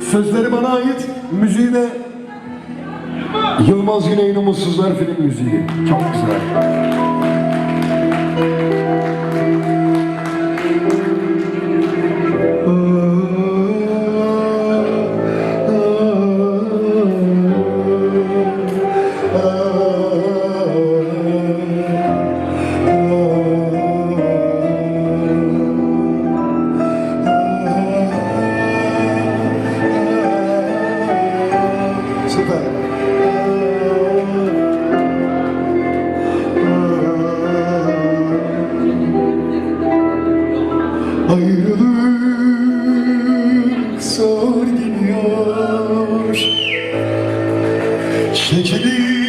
Sözleri bana ait, müziği de Yılmaz Güney'in Umutsuzlar film müziği. Çok güzel. Geliyor. Çekilir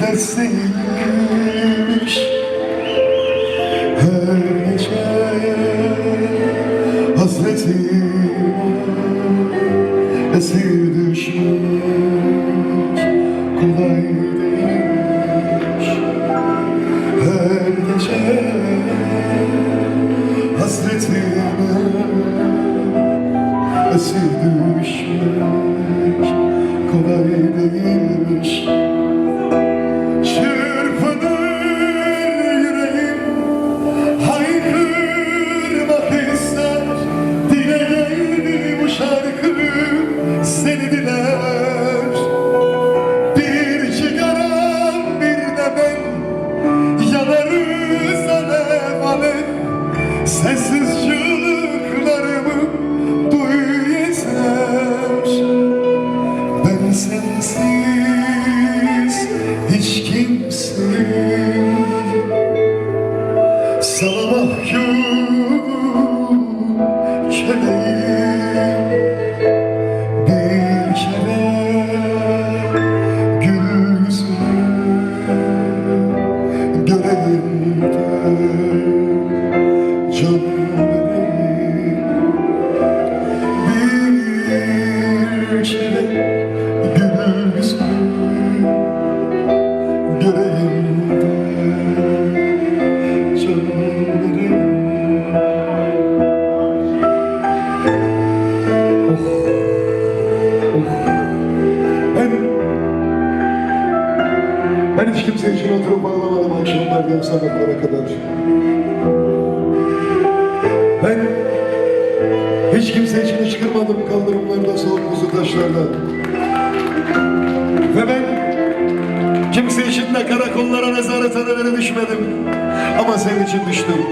desteymiş Her gece hasretim. Esir Esir düşmüş kolay değilmiş. Çırpınır yüreğim Haykırmak ister Dile bu şarkı Seni diler. Bir cigaram ben Yanarız alev alev. Sessiz Sana mahkum köleyim Bir kere gül göreyim de Can vereyim Bir kere akşamlardan sabahlara kadar. Ben hiç kimse için hıçkırmadım kaldırımlarda soğuk buzlu taşlarda. Ve ben kimse için de karakollara nezarethanelere düşmedim. Ama senin için düştüm.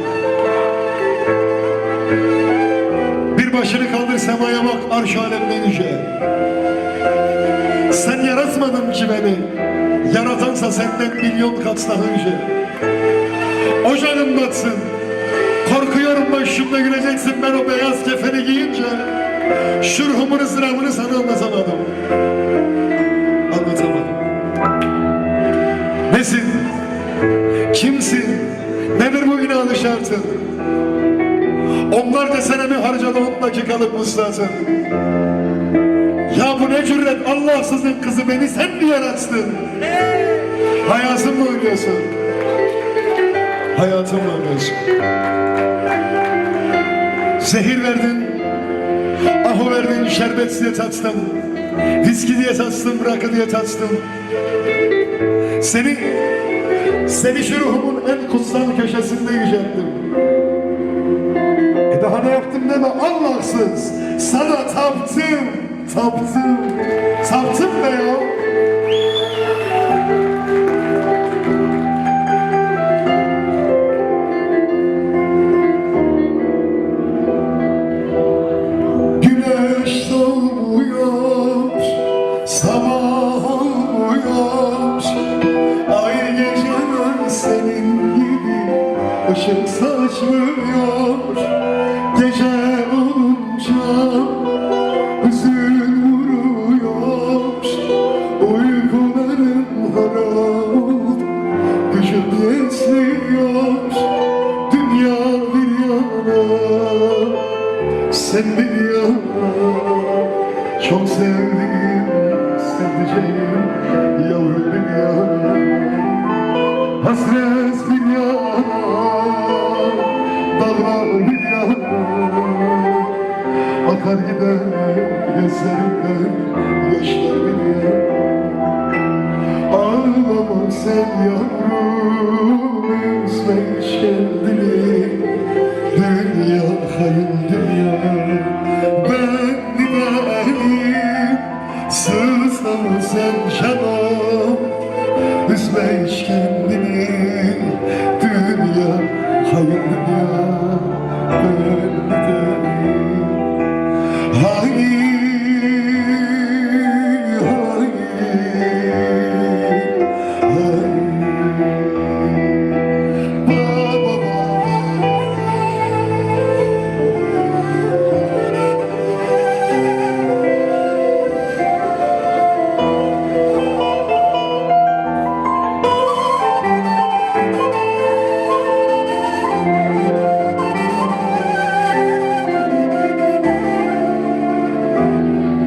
Bir başını kaldır semaya bak arş alemden yüce. Sen yaratmadın ki beni. Yaratansa senden milyon kat daha yüce. Ocağın batsın. Korkuyorum başımda güleceksin ben o beyaz kefeni giyince. Şurhumun ızdırabını sana anlatamadım. Anlatamadım. Nesin? Kimsin? Nedir bu inanı şartın? Onlar desene mi harcadı on dakikalık vuslatın? Ya bu ne cüret Allahsızın kızı beni sen mi yarattın? Hayatımla oynuyorsun. Hayatımla oynuyorsun. Zehir verdin, ahu verdin, şerbet diye tattım. Viski diye tattım, rakı diye tattım. Seni, seni şu ruhumun en kutsal köşesinde yücelttim. E daha ne yaptım deme Allahsız. Sana taptım, taptım, taptım be ya. Işık saçmıyor. Gece olunca hüzün vuruyor. Uykularım haram oldu, gücüm yetmiyor. Dünya bir yana sen bir yana Çok sevdiğim, sevdiceğim Yavrum bir yana Akar gider yaşlar biliyor Ağlama sen yavrum üzme hiç